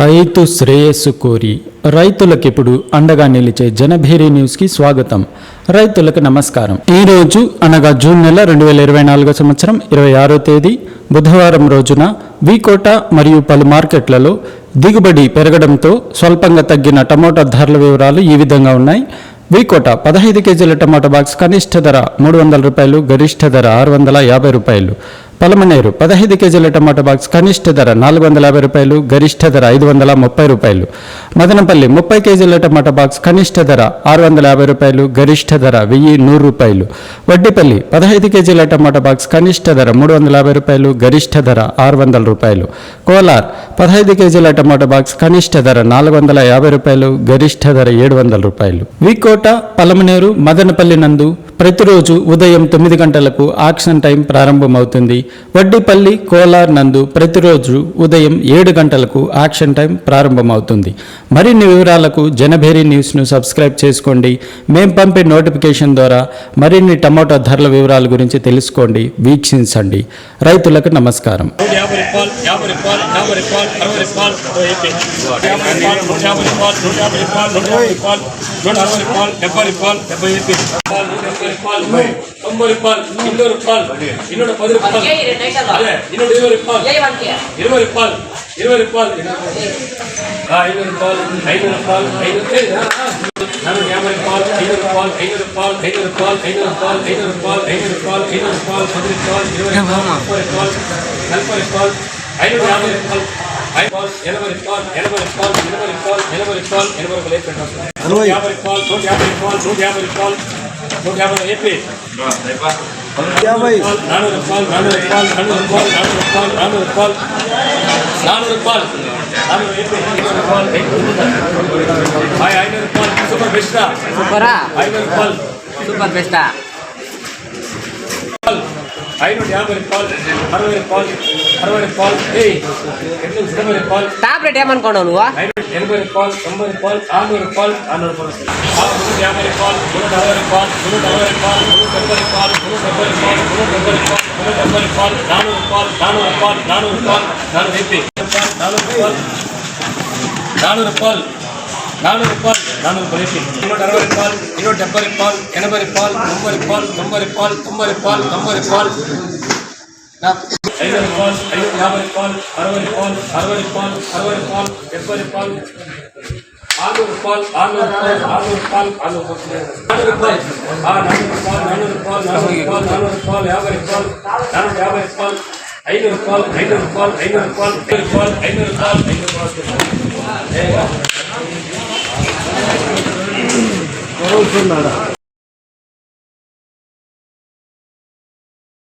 రైతు శ్రేయస్సు కోరి రైతులకు ఇప్పుడు అండగా నిలిచే జనభేరి న్యూస్కి స్వాగతం. రైతులకు నమస్కారం. ఈ రోజు అనగా జూన్ నెల రెండు వేల ఇరవై నాలుగో సంవత్సరం ఇరవై ఆరో తేదీ బుధవారం రోజున వీకోట మరియు పలు మార్కెట్లలో దిగుబడి పెరగడంతో స్వల్పంగా తగ్గిన టమోటా ధరల వివరాలు ఈ విధంగా ఉన్నాయి. వీకోట పదహైదు కేజీల టమాటా బాక్స్ కనిష్ట ధర మూడు వందల రూపాయలు గరిష్ట ధర ఆరు వందల యాభై రూపాయలు. పలమనేరు పదహైదు కేజీల టమాటా బాక్స్ కనిష్ట ధర నాలుగు వందల యాభై రూపాయలు గరిష్ట ధర ఐదు వందల ముప్పై రూపాయలు. మదనపల్లి ముప్పై కేజీల టమాటా బాక్స్ కనిష్ట ధర ఆరు వందల యాభై రూపాయలు గరిష్ట ధర వెయ్యి నూరు రూపాయలు. వడ్డిపల్లి పదహైదు కేజీల టమాటా బాక్స్ కనిష్ట ధర మూడు వందల యాభై రూపాయలు గరిష్ట ధర ఆరు వందల రూపాయలు. కోలార్ పదహైదు కేజీల టమాటా బాక్స్ కనిష్ట ధర నాలుగు వందల యాభై రూపాయలు గరిష్ట ధర ఏడు వందల రూపాయలు. వికోట పలమనేరు మదనపల్లి నందు ప్రతిరోజు ఉదయం తొమ్మిది గంటలకు ఆక్షన్ టైం ప్రారంభమవుతుంది. వడ్డీపల్లి కోలార్ నందు ప్రతిరోజు ఉదయం ఏడు గంటలకు యాక్షన్ టైం ప్రారంభమవుతుంది మరిన్ని వివరాలకు జనభేరి న్యూస్ను సబ్స్క్రైబ్ చేసుకోండి మేం పంపే నోటిఫికేషన్ ద్వారా మరిన్ని టమాటో ధరల వివరాల గురించి తెలుసుకోండి వీక్షించండి రైతులకు నమస్కారం రూపాయలు పది రూపాయలు అదే ఇన్నూట ఇరవై రూపాయలు ఇరవై రూపాయలు ఇరవై రూపాయలు ఆ, ఐదు రూపాయలు ఐదు రూపాయలు ఐదు ఏయ్, ఆ, ఆ. నూట యాభై రూపాయలు ఐదు రూపాయలు ఐదు రూపాయలు ఐదు రూపాయలు ఐదు రూపాయలు ఐదు రూపాయలు ఐదు రూపాయలు ఐదు రూపాయలు పది రూపాయలు ఇరవై రూపాయలు ముప్పై రూపాయలు నలభై రూపాయలు ఐదు యాభై రూపాయలు ఐదు రూపాయలు ఎనభై రూపాయలు ఎనభై రూపాయలు ఎనభై రూపాయలు ఎనభై రూపాయలు ఎనభై రూపాయలు వేసి పెట్టాలి నూట యాభై రూపాయలు నూట యాభై రూపాయలు నూట యాభై రూపాయలు నూట యాభై ఏపీ क्या भाई நானூறு பால் நானூறு பால் நானூறு பால் நானூறு பால் நானூறு பால் நானூறு பால் ஐநூறு பால் சூப்பர். பெஸ்டா சூப்பரா ஐநூறு பால் சூப்பர் பெஸ்டா. ఐదు రూపాయలు సూపర్ బెస్టా ఐదు యాభై రూపాయలు అరవై రూపాయలు అరవై రూపాయలు ఏయ్ ఎనిమిది ఎనభై రూపాయలు టాప్ రేట్ ఏమనుకున్నావు నువ్వు ఐదు ఎనభై రూపాయలు తొంభై రూపాయలు ఆరునూరు రూపాయలు ఆరునూరు రూపాయలు ఆరు నూట యాభై రూపాయలు నూట అరవై రూపాయలు నూట అరవై రూపాయలు నూట డెబ్బై రూపాయలు నూట డెబ్బై రూపాయలు నూట డెబ్బై రూపాయలు నూట డెబ్బై రూపాయలు నానూరు రూపాయలు నానూరు రూపాయలు నానూరు రూపాయలు నానూరు ఎప్పి నానూరు రూపాయలు నానూరు நானூறு பால் நானூறு பலிஷி இன்னொரு அறுபது பால் இன்னொரு டெப்பரி பால் எண்பது பால் ஒன்பது பால் தொம்பது பால் தொம்பது பால் தொம்பது பால் ஐநூறு பால் ஐநூறு யாபது பால் அறுபது பால் அறுபது பால் அறுபது பால் எண்பது பால் ஆறுநூறு பால் ஆறுநூறு பால் ஆறுநூறு பால் ஆறுநூறு பால் நானூறு பால் நானூறு பால் நானூறு பால் நானூறு பால் யாபது பால் நானூறு யாபது பால் ஐநூறு பால் ஐநூறு பால் ஐநூறு பால் ஐநூறு பால் ஐநூறு பால் ஐநூறு பால் రూపాయలు ఐదు రూపాయలు కొడుతున్నాడా